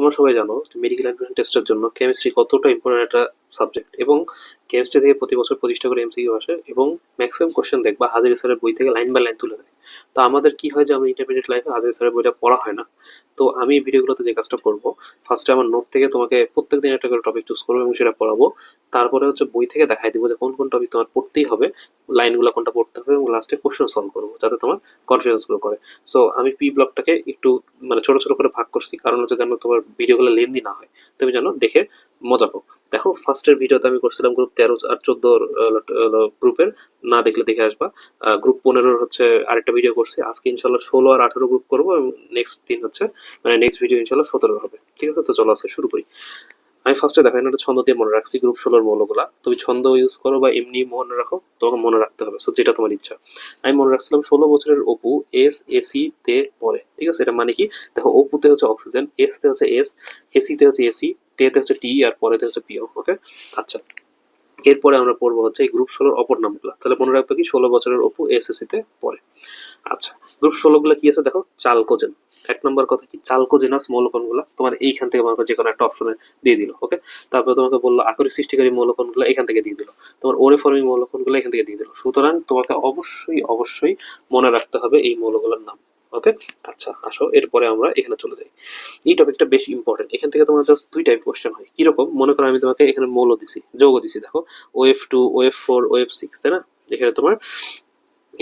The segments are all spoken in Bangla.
তোমরা সবাই জানো মেডিকেল অ্যাডমিশন টেস্টের জন্য কেমিস্ট্রি কতটা ইম্পর্টেন্ট একটা সাবজেক্ট এবং কেমিস্ট্রি থেকে প্রতি বছর প্রতিষ্ঠা করে এমসিকিউ আসে এবং ম্যাক্সিমাম কোশ্চেন দেখবা হাজারি স্যারের বই থেকে লাইন বাই লাইন তুলে দেয়। তো আমাদের কি হয় যে আমরা ইন্টারমিডিয়েট লাইফে হাজারি স্যারের বইটা পড়া হয় না। তো আমি ভিডিওগুলোতে যে কাজটা করব ফার্স্টে আমার নোট থেকে তোমাকে প্রত্যেক দিন একটা করে টপিক চুজ করব এবং সেটা পড়াবো। তারপরে হচ্ছে বই থেকে দেখাই দিব যে কোন কোন টপিক তোমার পড়তেই হবে লাইনগুলো কোনটা পড়তে হবে এবং লাস্টে কোশ্চেন সলভ করব যাতে তোমার কনফিডেন্স গ্রো করে। সো আমি পি ব্লকটাকে একটু মানে ছোট ছোট করে ভাগ করছি, কারণ হচ্ছে যেন তোমার ভিডিওগুলো লেন্দি না হয়। তুমি জানো দেখে মজা পাও। দেখো ফার্স্টের ভিডিওতে আমি করছিলাম গ্রুপ তেরো আর চোদ্দ গ্রুপের না দেখলে দেখে আসবা। গ্রুপ পনেরোর হচ্ছে আরেকটা ভিডিও করছি। আজকে ইনশাল্লাহ ষোলো আর আঠারো গ্রুপ করব এবং নেক্সট দিন হচ্ছে মানে নেক্সট ভিডিও ইনশাল্লাহ সতেরো হবে। ঠিক আছে? তো চলো আজকে শুরু করি। আমি ফার্স্টে দেখো একটা ছন্দ দিয়ে মনে রাখছি গ্রুপ ষোলোর মৌলগুলা। তুমি ছন্দ ইউজ করো বা এমনি মনে রাখো, তোমাকে মনে রাখতে হবে। সো যেটা তোমার ইচ্ছা। আমি মনে রাখছিলাম ষোলো বছরের অপু এস এসি তে পড়ে। ঠিক আছে? এটা মানে কি? দেখো, অপুতে হচ্ছে অক্সিজেন এস তে হচ্ছে এস এসি তে হচ্ছে এসি তে তে হচ্ছে টি আর পরেতে হচ্ছে পিও ওকে আচ্ছা এরপরে আমরা পড়ব হচ্ছে এই গ্রুপ ষোলোর অপর নামগুলা। তাহলে মনে রাখবে কি, ষোলো বছরের অপু এসএসসি তে পড়ে। আচ্ছা গ্রুপ ষোলো গুলা কি আছে? দেখো, চালকোজেন। এক নম্বর কথা কি? চালকোজেনাস মৌলকণগুলা তোমার এইখান থেকে মনে যে কোনো একটা অপশনে দিয়ে দিল ওকে তারপরে তোমাকে বলল আকরিক সৃষ্টিকারী মৌলকণগুলো এখান থেকে দিয়ে দিল। তোমার ওরে ফর্মিং মৌলকণগুলো এখান থেকে দিয়ে দিল। সুতরাং তোমাকে অবশ্যই অবশ্যই মনে রাখতে হবে এই মৌলগুলোর নাম। ওকে আচ্ছা আসো, এরপরে আমরা এখানে চলে যাই। এই টপিকটা বেশ ইম্পর্টেন্ট এখান থেকে তোমার জাস্ট দুই টাইপ কোশ্চেন হয়। কীরকম? মনে করো আমি তোমাকে এখানে মৌল দিছি, যৌগ দিছি, দেখো। OF two OF four OF six তাই না? এখানে তোমার,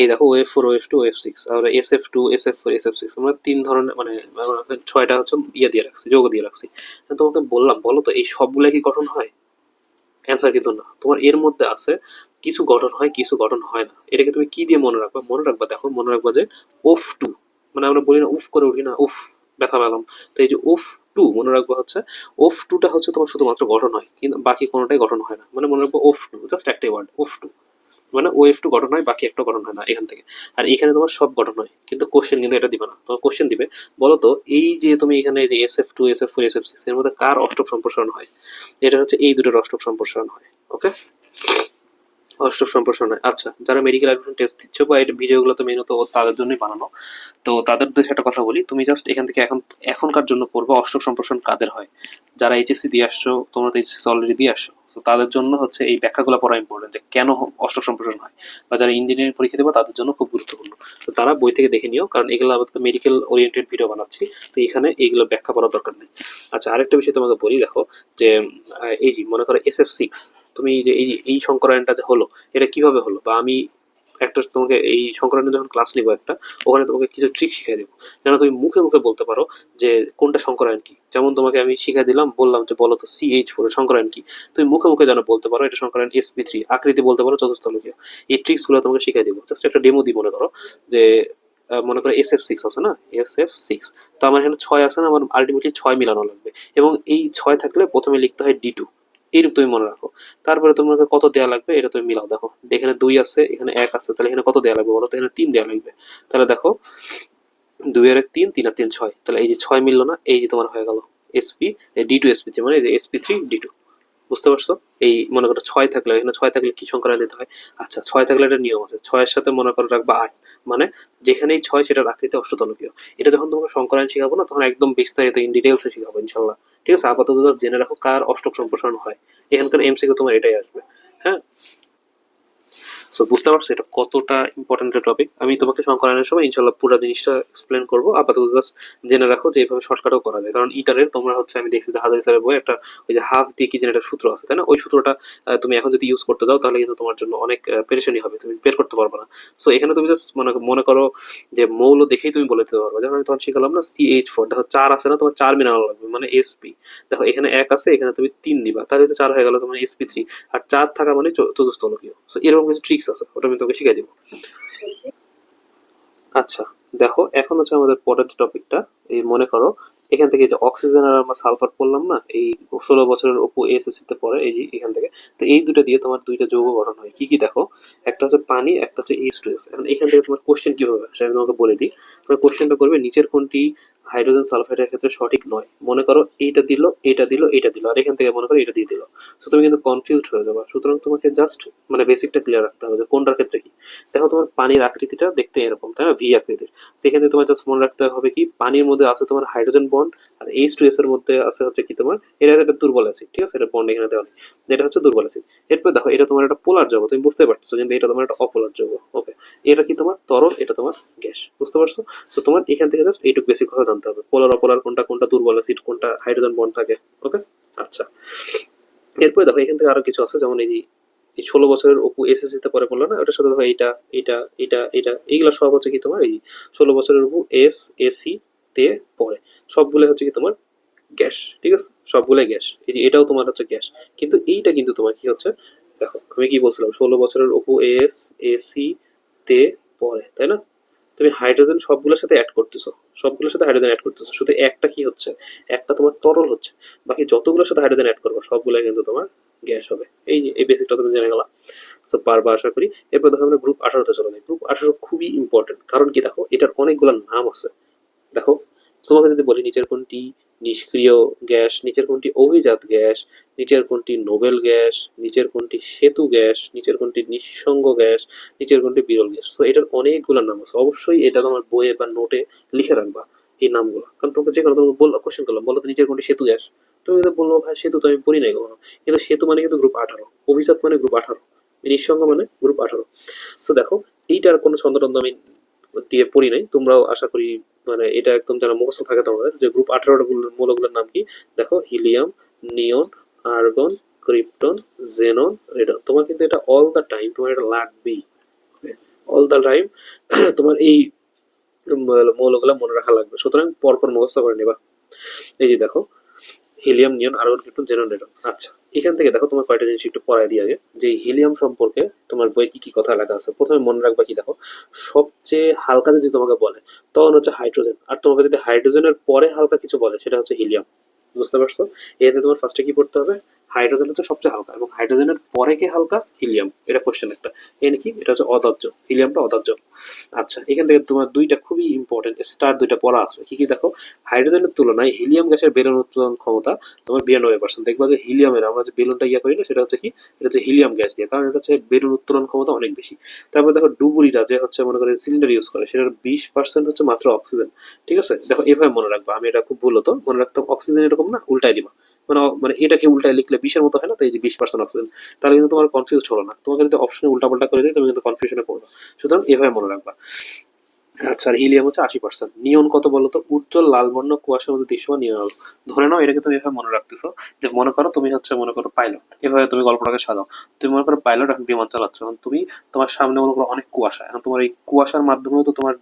এই দেখো OF four OF two OF six R S F two S F four S F six আমরা তিন ধরনের মানে ছয়টা হচ্ছে ইয়ে দিয়ে রাখছি, যৌগ দিয়ে রাখছি। তোমাকে বললাম, বলো তো, এই সবগুলা কি গঠন হয়? অ্যান্সার কিন্তু না। তোমার এর মধ্যে আছে, কিছু গঠন হয়, কিছু গঠন হয় না। এটাকে তুমি কি দিয়ে মনে রাখবা? মনে রাখবা, দেখো, মনে রাখবা যে ওফ টু মানে আমরা বলি না উফ করে উঠি না, উফ, ব্যথা পেলাম। তো এই যে উফ টু মনে রাখব হচ্ছে ওফ টুটা হচ্ছে তোমার শুধুমাত্র গঠন হয়, কিন্তু বাকি কোনোটাই গঠন হয় না। মানে মনে রাখব ওফ টু জাস্ট একটাই ওয়ার্ড ওফ টু। মানে ও এফ টু গঠন হয়, বাকি একটা গঠন হয় না এখান থেকে। আর এখানে তোমার সব গঠন হয়, কিন্তু কোশ্চেন কিন্তু এটা দিবে না। তোমার কোশ্চেন দিবে বলো তো এই যে তুমি এখানে যে S F two S F four S F six এর মধ্যে কার অষ্টক সম্প্রসারণ হয়? এটা হচ্ছে এই দুটোর অষ্টক সম্প্রসারণ হয় ওকে অষ্টক সম্প্রসারণ। আচ্ছা যারা মেডিকেল অ্যাডমিশন টেস্ট দিচ্ছ বা এটা ভিডিওগুলো তো মেনত তাদের জন্যই বানানো। তো তাদের উদ্দেশ্যে একটা কথা বলি, তুমি জাস্ট এখান থেকে এখন, এখনকার জন্য পড়বে অষ্টক সম্প্রসারণ কাদের হয়? যারা এইচএসসি দিয়ে আসছো, তোমরা তো এইচএসসি অলরেডি দিয়ে আসছো। তো তাদের জন্য হচ্ছে এই ব্যাখ্যাগুলো পড়া ইম্পর্টেন্ট যে কেন অষ্টক সম্প্রসারণ হয়? বা যারা ইঞ্জিনিয়ারিং পরীক্ষা দেবে তাদের জন্য খুব গুরুত্বপূর্ণ। তো তারা বই থেকে দেখে নিও, কারণ এগুলো আপাতত মেডিকেল ওরিয়েন্টেড ভিডিও বানাচ্ছি। তো এখানে এইগুলো ব্যাখ্যা করার দরকার নেই। আচ্ছা আরেকটা বিষয় তোমাকে বলি, দেখো যে, এই যে মনে করো এস এফ সিক্স তুমি যে এই এই সংকরায়নটা যে হলো, এটা কীভাবে হলো? বা আমি একটা তোমাকে এই সংকরণে যখন ক্লাস নিবো একটা, ওখানে তোমাকে কিছু ট্রিক শিখিয়ে দেবো। যেন তুমি মুখে মুখে বলতে পারো যে কোনটা সংকরায়ন কি। যেমন তোমাকে আমি শিখিয়ে দিলাম, বললাম যে বলো তো সি এইচ ফোর সংকরায়ন কি। তুমি মুখে মুখে যেন বলতে পারো, এটা সংকরায়ন এসপি থ্রি আকৃতি বলতে পারো চতুর্থ চতুর্থলকীয় এই ট্রিক্সগুলো তোমাকে শিখিয়ে দিব। জাস্ট একটা ডেমো দিই মনে করো যে মনে করো এস এফ সিক্স আছে না? এস এফ সিক্স তো আমার এখানে ছয় আছে না? আমার আলটিমেটলি ছয় মিলানো লাগবে। এবং এই ছয় থাকলে প্রথমে লিখতে হয় ডি টু এইরূপ তুমি মনে রাখো। তারপরে তোমাকে কত দেওয়া লাগবে এটা তুমি মিলাও, দেখো। এখানে দুই আছে, এখানে এক আছে, তাহলে এখানে কত দেওয়া লাগবে বলো তো? এখানে তিন দেওয়া লাগবে। তাহলে দেখো, দুই আর এক তিন তিন আর তিন ছয়। তাহলে এই যে ছয় মিললো না, এই যে তোমার হয়ে গেল SP D two SP three মানে এসপি থ্রি ডি টু বুঝতে পারছ? এই মনে করো ছয় থাকলে, এখানে ছয় থাকলে কি সংখ্যা দিতে হয়? আচ্ছা ছয় থাকলে একটা নিয়ম আছে। ছয়ের সাথে মনে করো রাখবা আট। মানে যেখানেই ছয় সেটা আকৃতি অষ্টতলকীয় এটা যখন তোমাকে সংকরায়ন শিখাবো না, তখন একদম বিস্তারিত ইন ডিটেলসে শিখাবো ইনশাল্লাহ ঠিক আছে? আপাতত জেনে রাখো কার অষ্টক সম্প্রসারণ হয়। এখানকার এমসিকে তোমার এটাই আসবে। হ্যাঁ? সো বুঝতে পারছ এটা কতটা ইম্পর্টেন্ট টপিক আমি তোমাকে সংকলনের সময় ইনশাল্লাহ পুরো জিনিসটা এক্সপ্লেন করব। আপাতত জাস্ট জেনে রাখো যে এইভাবে শর্টকাটও করা যায়। কারণ ইটারের তোমরা হচ্ছে, আমি দেখছি যে হাজার স্যারের বই একটা ওই যে হাফ দিয়ে কি যেন একটা সূত্র আছে, তাই না? ওই সূত্রটা তুমি এখন যদি ইউজ করতে যাও, তাহলে কিন্তু তোমার জন্য অনেক পেরেশানি হবে। তুমি বের করতে পারবে না। সো এখানে তুমি জাস্ট মনে মনে করো যে মৌল দেখেই তুমি বলে দিতে পারবে। যেমন আমি তখন শিখালাম না সি এইচ ফোর দেখো চার আছে না, তোমার চার মিলানো লাগবে মানে এসপি দেখো, এখানে এক আছে, এখানে তুমি তিন দিবা। তাহলে তো চার হয়ে গেল তোমার এসপি থ্রি আর চার থাকা মানে চতুর্থলকীয় সো এরকম কিছু ট্রিক্স আছে, ওটা আমি তোকে শিখাই দিব। আচ্ছা দেখো, এখন হচ্ছে আমাদের পরের টপিকটা এই মনে করো, এখান থেকে যে অক্সিজেন আর আমরা সালফার পড়লাম না, এই ষোলো বছরের ওপো এসএসসি তে পড়ে, এই এখান থেকে। তো এই দুটো দিয়ে তোমার দুইটা যৌগ গঠন হয়। কি কি দেখো? একটা হচ্ছে পানি, একটা হচ্ছে এইচ টু এখন এখান থেকে তোমার কোশ্চেন কি হবে সেটা তোমাকে বলে দিই। তোমার কোশ্চেনটা করবে, নিচের কোনটি হাইড্রোজেন সালফাইডের ক্ষেত্রে সঠিক নয়? মনে করো এইটা দিল এইটা দিল এইটা দিল, আর এখান থেকে মনে করো এটা দিয়ে দিল। তো তুমি কিন্তু কনফিউজড হয়ে যাবে। সুতরাং তোমাকে জাস্ট মানে বেসিকটা ক্লিয়ার রাখতে হবে যে কোনটার ক্ষেত্রে কি। দেখো তোমার পানির আকৃতিটা দেখতে এরকম, তাই না? ভি আকৃতির। সেখানে তোমার জাস্ট মনে রাখতে হবে কি, পানির মধ্যে আছে তোমার হাইড্রোজেন বন্ড আর এইচ টু এস এর মধ্যে আছে হচ্ছে কি তোমার, এটা একটা দুর্বল অ্যাসিড ঠিক আছে? এটা বন্ড এখানে দেওয়া নেই। এটা হচ্ছে দুর্বল অ্যাসিড এরপর দেখো, এটা তোমার একটা পোলার যৌগ তুমি বুঝতে পারছ কিন্তু এটা তোমার একটা অপোলার যৌগ ওকে এটা কি তোমার তরল, এটা তোমার গ্যাস, বুঝতে পারছ? তো তোমার এখান থেকে জাস্ট এইটুকু বেসিক কথা জানতে হবে। পোলার অপোলার কোনটা কোনটা দুর্বল অ্যাসিড কোনটা হাইড্রোজেন বন্ড থাকে। ওকে আচ্ছা। এরপরে দেখো, এখান থেকে আরও কিছু আছে, যেমন এই এই ষোলো বছরের অপু এসএসসি তে পরে বলল না? ওটার সাথে দেখো এইটা এটা এটা এটা এইগুলো সব হচ্ছে কি তোমার? এই ষোলো বছরের অপু এস এসি তে পড়ে সবগুলো হচ্ছে কি তোমার? গ্যাস, ঠিক আছে? সবগুলাই গ্যাস। এই যে, এটাও তোমার হচ্ছে গ্যাস। কিন্তু এইটা কিন্তু তোমার কি হচ্ছে? দেখো, আমি কি বলছিলাম? ষোলো বছরের অপু এস এসি তে পড়ে তাই না? তুমি হাইড্রোজেন সবগুলোর সাথে অ্যাড করতেছো, সবগুলোর সাথে হাইড্রোজেন অ্যাড করতেছো। শুধু একটা কি হচ্ছে? একটা তোমার তরল হচ্ছে। বাকি যতগুলোর সাথে হাইড্রোজেন অ্যাড করব সবগুলো কিন্তু তোমার গ্যাস হবে। এই এই বেসিকটা তুমি জেনে গেলাম সো পারবা আশা করি। এরপর দেখো আমরা গ্রুপ আঠারোতে চলে যাই। গ্রুপ আঠারো খুবই ইম্পর্টেন্ট কারণ কি দেখো, এটার অনেকগুলো নাম আছে। দেখো, তোমাকে যদি বলি নিচের কোনটি নিষ্ক্রিয় গ্যাস, নিচের কোনটি অভিজাত গ্যাস, নিচের কোনটি নোবেল গ্যাস, নিচের কোনটি সেতু গ্যাস, নিচের কোনটি নিঃসঙ্গ গ্যাস, নিচের কোনটি বিরল গ্যাস। তো এটার অনেকগুলো নাম আছে। অবশ্যই এটা তোমার বইয়ে বা নোটে লিখে রাখবা এই নামগুলো। কারণ তোমাকে যে কোনো তোমাকে বলল কোশ্চেন করলাম, বলো তো নিচের কোনটি সেতু গ্যাস? তুমি কিন্তু বলল ভাই, সেতু তো আমি পড়ি নাই কখনো। কিন্তু সেতু মানে কিন্তু গ্রুপ আঠারো। অভিজাত মানে গ্রুপ আঠারো। নিঃসঙ্গ মানে গ্রুপ আঠারো। তো দেখো, এইটার কোনো ছন্দটন্দ আমি দিয়ে পড়ি নাই। তোমরাও আশা করি মানে এটা একদম যারা মুখস্থ থাকে তোমাদের, যে গ্রুপ আঠারোটা মৌলগুলোর নাম কি? দেখো, helium, neon, argon, krypton xenon radon. তোমার কিন্তু এটা অল দ্য টাইম তোমার এটা লাগবেই অল দ্য টাইম তোমার এই মৌলগুলো মনে রাখা লাগবে। সুতরাং পরপর মুখস্থ করে নেবা। এই যে দেখো, helium, neon, argon, krypton xenon radon. আচ্ছা। এখান থেকে দেখো তোমার কয়টা জিনিস একটু পড়াই দিয়ে আগে। যে হিলিয়াম সম্পর্কে তোমার বই কি কি কথা লেখা আছে? প্রথমে মনে রাখবা কি দেখো, সবচেয়ে হালকা যদি তোমাকে বলে, তখন হচ্ছে হাইড্রোজেন। আর তোমাকে যদি হাইড্রোজেনের পরে হালকা কিছু বলে, সেটা হচ্ছে হিলিয়াম। বুঝতে পারছ? এতে তোমার ফার্স্টে কি পড়তে হবে? হাইড্রোজেন হচ্ছে সবচেয়ে হালকা এবং হাইড্রোজেনের পরে কি হালকা? হিলিয়াম। এটা কোশ্চেন একটা। এনে কি? এটা হচ্ছে অদাহ্য হিলিয়ামটা অদাহ্য আচ্ছা এখান থেকে তোমার দুইটা খুবই ইম্পর্টেন্ট স্টার দুইটা পড়া আছে। কি কি দেখো? হাইড্রোজেনের তুলনায় হিলিয়াম গ্যাসের বেলুন উৎপাদন ক্ষমতা তোমার বিরানব্বই পার্সেন্ট দেখবা যে হিলিয়ামের আমরা যে বেলুনটা ইয়া করি না, সেটা হচ্ছে কি? এটা হচ্ছে হিলিয়াম গ্যাস দিয়ে। কারণ এটা হচ্ছে বেলুন উত্তোলন ক্ষমতা অনেক বেশি। তারপর দেখো ডুবুরিটা যে হচ্ছে মনে করে সিলিন্ডার ইউজ করে, সেটার বিশ পার্সেন্ট হচ্ছে মাত্র অক্সিজেন ঠিক আছে? দেখো এভাবে মনে রাখবা। আমি এটা খুব ভুল হতো। মনে রাখতাম অক্সিজেন এরকম না, উল্টাই দিবা। মানে মানে এটাকে উল্টায় লিখলে বিশের মতো হয় না, তো এই যে বিশ পার্সেন্ট অক্সিজেন তাহলে কিন্তু তোমার কনফিউজ হলো না। তোমাকে যদি অপশনে উল্টা পাল্টা করে দিই তুমি কিন্তু কনফিউশনে পড়বে। সুতরাং এভাবে মনে রাখবা। আচ্ছা আর হিলিয়াম হচ্ছে আশি পার্সেন্ট নিয়ন কত বলো তো? উজ্জ্বল লাল বর্ণ কুয়াশার মধ্যে দৃশ্যমান নিয়ন। ধরে নাও এটাকে তুমি এভাবে মনে রাখতেছো যে মনে করো তুমি হচ্ছে, মনে করো পাইলট এভাবে তুমি গল্পটাকে সাজাও। তুমি মনে করো পাইলট এখন বিমান চালাচ্ছ। এখন তুমি তোমার সামনে মনে করো অনেক কুয়াশা। এখন তোমার এই কুয়াশার মাধ্যমেও তো তোমার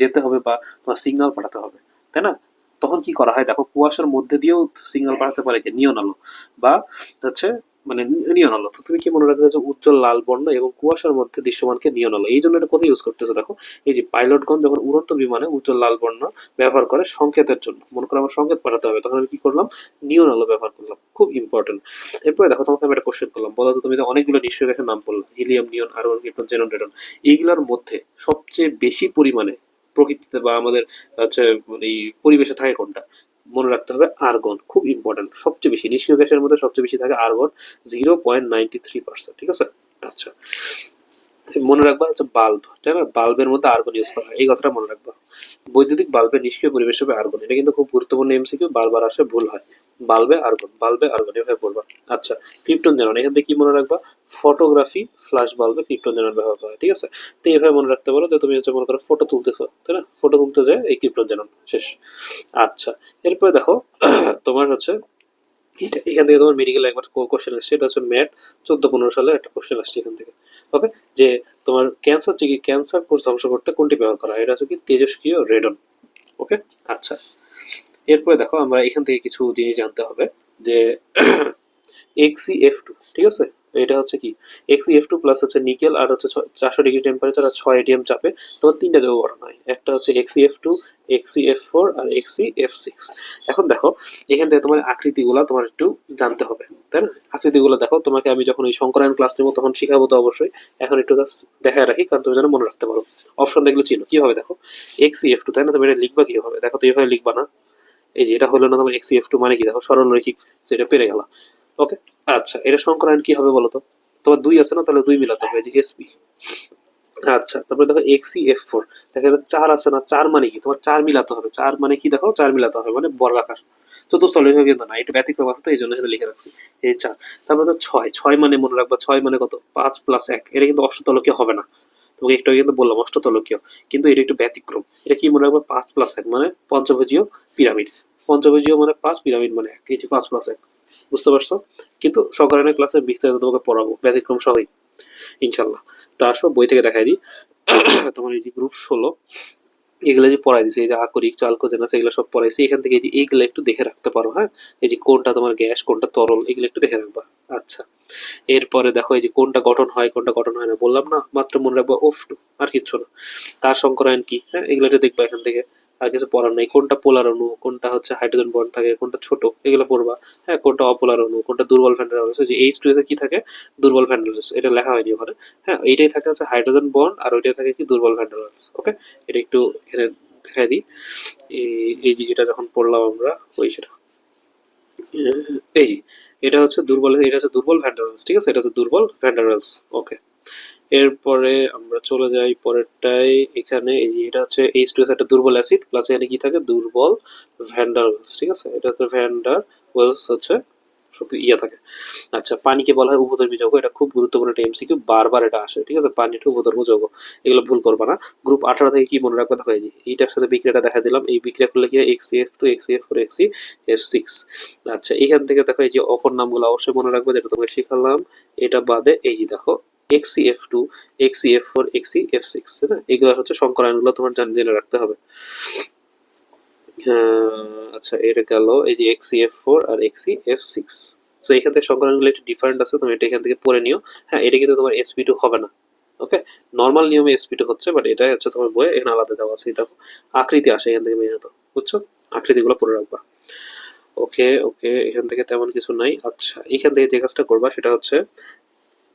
যেতে হবে বা তোমার সিগন্যাল পাঠাতে হবে। তাই না? তখন কি করা হয়? দেখো, কুয়াশার মধ্যে দিয়েও সিগন্যাল পাঠাতে পারে কি নিয়ন আলো বা হচ্ছে মানে নিয়ন আলো। তো তুমি কি মনে রাখবে যে উজ্জ্বল লাল বর্ণ এবং কুয়াশার মধ্যে দৃশ্যমানকে নিয়ন আলো? এই জন্য এটা কোথায় ইউজ করতেছো দেখো, এই যে পাইলটগণ যখন উড়ন্ত বিমানে উজ্জ্বল লাল বর্ণ ব্যবহার করে সংকেতের জন্য, মনে করো আমার সংকেত পাঠাতে হবে, তখন আমি কি করলাম? নিয়ন আলো ব্যবহার করলাম, খুব ইম্পর্টেন্ট এরপরে দেখো, তোমাকে আমি একটা কোশ্চেন করলাম, বলো তো তুমি তো অনেকগুলো নিশ্চয় গ্যাসের নাম বলল, helium, neon argon krypton xenon radon এইগুলোর মধ্যে সবচেয়ে বেশি পরিমাণে প্রকৃতিতে বা আমাদের, হচ্ছে এই পরিবেশে থাকে কোনটা? মনে রাখতে হবে আর্গন খুব ইম্পর্টেন্ট সবচেয়ে বেশি, নিষ্ক্রিয় গ্যাসের মধ্যে সবচেয়ে বেশি থাকে argon zero point ninety three percent ঠিক আছে? আচ্ছা। মনে রাখবা হচ্ছে বাল্ব, তাই না? বাল্বের মধ্যে আর্গন ইউজ করা হয়। এই কথাটা মনে রাখবা। বৈদ্যুতিক বাল্বের নিষ্ক্রিয় পরিবেশ হবে আর্গন এটা কিন্তু খুব গুরুত্বপূর্ণ এমসিকিউ বারবার আসে ভুল হয়। বাল্বে আর্গন বাল্বে আর্গন এভাবে বলবা। আচ্ছা ক্রিপ্টন জেনন এখান থেকে কি মনে রাখবা? ফটোগ্রাফি ফ্ল্যাশ বাল্বে ক্রিপ্টন জেনন ব্যবহার করা ঠিক আছে? তো এভাবে মনে রাখতে পারো যে তুমি হচ্ছে মনে করো ফটো তুলতেছো, তাই না? ফটো তুলতে যায় এই ক্রিপ্টন জেনন শেষ। আচ্ছা এরপরে দেখো, তোমার হচ্ছে এখান থেকে তোমার মেডিকেল একবার কোশ্চেন আসছে এটা হচ্ছে ম্যাট, চোদ্দ পনেরো সালে একটা কোশ্চেন আসছে এখান থেকে। ওকে যে তোমার ক্যান্সার চিকি ক্যান্সার কোষ ধ্বংস করতে কোনটি ব্যবহার করা হয়? এটা হচ্ছে কি তেজস্ক্রিয় রেডন ওকে আচ্ছা। এরপরে দেখো, আমরা এখান থেকে কিছু জিনিস জানতে হবে, যে এক্সি এফ টু ঠিক আছে? এটা হচ্ছে কি? এক্সি এফ টু প্লাস হচ্ছে নিকেল আর হচ্ছে চারশো ডিগ্রি টেম্পারেচার আর ছয় এটিএম চাপে। তোমার তিনটা যৌগ গঠন হয়। একটা হচ্ছে Xe F two Xe F four আর এক্সি এফ সিক্স এখন দেখো, এখান থেকে তোমার আকৃতিগুলা তোমার একটু জানতে হবে, তাই না? আকৃতিগুলো দেখো, তোমাকে আমি যখন এই সংকরায়ন ক্লাস নেব তখন শিখাবো তো অবশ্যই। এখন একটু দেখায় রাখি, কারণ তুমি যেন মনে রাখতে পারো। অপশন দেখলে চিনো। কীভাবে দেখো? এক্সি এফ টু তাই না? তুমি এটা লিখবা কীভাবে? দেখো তো এইভাবে লিখবা না। এই যে এটা হলো না তোমার এক্সি এফ টু মানে কি? দেখো সরল রৈখিক সেটা পেরে গেল। ওকে আচ্ছা এটা সংকরায়ন কি হবে বলো তো তোমার দুই আছে না, তাহলে দুই মিলাতে হবে যে এসপি আচ্ছা তারপরে দেখো এক্সি এফ ফোর দেখো চার আছে না, চার মানে কি? তোমার চার মিলাতে হবে। চার মানে কি দেখো? চার মিলাতে হবে মানে বর্গাকার। চতুর্থ লেখা কিন্তু না, এটা ব্যতিক্রম আছে তো, এই জন্য লিখে রাখছি। এই চার। তারপরে তো ছয় ছয় মানে মনে রাখবা, ছয় মানে কত? পাঁচ প্লাস এক। এটা কিন্তু অষ্টতলকীয় হবে না। তোমাকে একটু কিন্তু বললাম, অষ্টতলকীয়। কিন্তু এটা একটু ব্যতিক্রম। এটা কি মনে রাখবা? পাঁচ প্লাস এক মানে পঞ্চভুজীয় পিরামিড। পঞ্চভুজীয় মানে পাঁচ, পিরামিড মানে এক। যে পাঁচ প্লাস এক। বুঝতে পারছ? কিন্তু সকালের ক্লাসে বিস্তারিত তোমাকে পড়াবো, ব্যতিক্রম সবই, ইনশাল্লাহ। তা আসো, বই থেকে দেখাই দিই। তোমার এই যে গ্রুপ ষোলো, এগুলো যে পড়াই দিছে, এই যে আকরিক, চালকোজেনাস, এগুলো সব পড়াইছি, এখান থেকে এই যে এইগুলো একটু দেখে রাখতে পারো হ্যাঁ? এই যে কোনটা তোমার গ্যাস, কোনটা তরল, এগুলো একটু দেখে রাখবা। আচ্ছা। এরপরে দেখো এই যে কোনটা গঠন হয়, কোনটা গঠন হয় না, বললাম না, মাত্র মনে রাখব ওফ আর কিচ্ছু না। তার সংকরায়ন কি হ্যাঁ? এগুলো একটু দেখবা এখান থেকে। আর কিছু পড়ার নেই। কোনটা পোলার অণু, কোনটা হচ্ছে হাইড্রোজেন বন্ড থাকে, কোনটা ছোট, এগুলো পড়বা। হ্যাঁ কোনটা অপোলার অণু, কোনটা দুর্বল ফ্যান্ডারালস যে এইচ টু এসে কি থাকে? দুর্বল ফ্যান্ডারালস এটা লেখা হয়নি ওখানে। হ্যাঁ এইটাই থাকে হচ্ছে হাইড্রোজেন বন্ড আর ওইটাই থাকে কি দুর্বল ফ্যান্ডারালস ওকে এটা একটু এখানে দেখাই দিই। এই- এই যে এটা যখন পড়লাম আমরা, ওই সেটা। এই এটা হচ্ছে দুর্বল, এটা হচ্ছে দুর্বল ভ্যান্ডারালস ঠিক আছে? এটা হচ্ছে দুর্বল ভ্যান্ডারালস ওকে এরপরে আমরা চলে যাই পরেরটাই এখানে এটা হচ্ছে এইচ টু একটা দুর্বল অ্যাসিড প্লাস এখানে কি থাকে? দুর্বল ভ্যান্ডারওয়েলস ঠিক আছে? এটা হচ্ছে ভ্যান্ডার ওয়েলস হচ্ছে সত্যি ইয়া থাকে। আচ্ছা পানিকে বলা হয় উপধর্মী যৌগ। এটা খুব গুরুত্বপূর্ণ একটা এমসিকিউ বারবার এটা আসে, ঠিক আছে? পানি একটা উপধর্ম যৌগ। এগুলো ভুল করবা না। গ্রুপ আঠারো থেকে কি মনে রাখবে? দেখো এইটার সাথে বিক্রিয়াটা দেখা দিলাম। এই বিক্রিয়া করলে কি Xe F two Xe F four Xe F six আচ্ছা এখান থেকে দেখো এই যে অপর নামগুলো অবশ্যই মনে রাখবে, যেটা তোমাকে শিখালাম। এটা বাদে এই যে দেখো Xe F two Xe F four Xe F six তাই না? এগুলো হচ্ছে সংকরায়নগুলো তোমার জান- রাখতে হবে। আচ্ছা এটা গেল, এই যে এক্সি ফোর আর এক্সি এফ সিক্স তো এখান থেকে সংকরায়নগুলো একটু ডিফারেন্ট আছে, তুমি এটা এখান থেকে পড়ে নিও। হ্যাঁ এটা কিন্তু তোমার এসপি টু হবে না ওকে নর্মাল নিয়মে এসপি টু হচ্ছে বাট এটা হচ্ছে তোমার বইয়ে এখানে আলাদা দেওয়া আছে। দেখো, আকৃতি আসে এখান থেকে মেনত বুঝছ? আকৃতিগুলো পড়ে রাখবা। ওকে ওকে এখান থেকে তেমন কিছু নাই। আচ্ছা এখান থেকে যে কাজটা করবা, সেটা হচ্ছে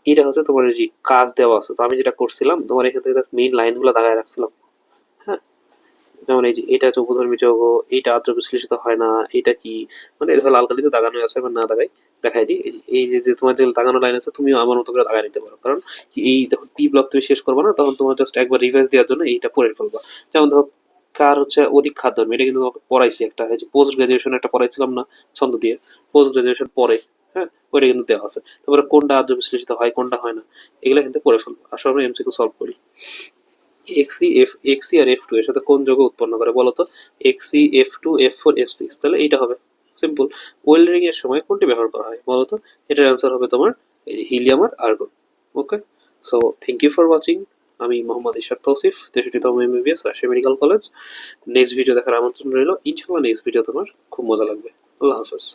এটা হচ্ছে তোমার যে কাজ দেওয়া আছে। তো আমি যেটা করছিলাম, তোমার এখান থেকে মেইন লাইনগুলো দাগায় রাখছিলাম। হ্যাঁ? যেমন এই যে এটা হচ্ছে উপধর্মী যৌগ এইটা আদ্র বিশ্লেষিত হয় না এটা কি? মানে এটা লাল কালিতে দাগানো আছে, বা না দাগাই দেখাই দিই। এই যে- তোমার যে দাগানো লাইন আছে, তুমিও আমার মতো করে দাগাই নিতে পারো। কারণ এই যখন পি ব্লক তুমি শেষ করবে না, তখন তোমার জাস্ট একবার রিভাইজ দেওয়ার জন্য এইটা পড়ে ফেলবা। যেমন ধরো, কার হচ্ছে অধিক খাদ্য এটা কিন্তু পড়াইছি একটা। পোস্ট গ্রাজুয়েশন একটা পড়াইছিলাম না, ছন্দ দিয়ে। পোস্ট গ্রাজুয়েশন পরে। হ্যাঁ ওইটা কিন্তু দেওয়া আছে। তারপরে কোনটা আদ্র বিশ্লেষিত হয়, কোনটা হয় না, এগুলো কিন্তু ফেলব। আসলে আমরা সলভ করি। এক্সি এফ এক্সি আর এফ টু এর সাথে কোন যোগ উৎপন্ন করে বলতো? Xe F two F four F six তাহলে এইটা হবে। সিম্পল ওয়েল্ডিং এর সময় কোনটি ব্যবহার করা হয় বলতো? এটার অ্যান্সার হবে তোমার helium R okay so thank you for watching আমি Mohammad Ishaq Tausif, তেষট্টিতম MBBS Rajshahi medical college next video দেখার আমন্ত্রণ রইল। ইনশাল্লাহ নেক্সট ভিডিও তোমার খুব মজা লাগবে। আল্লাহ হাফেজ।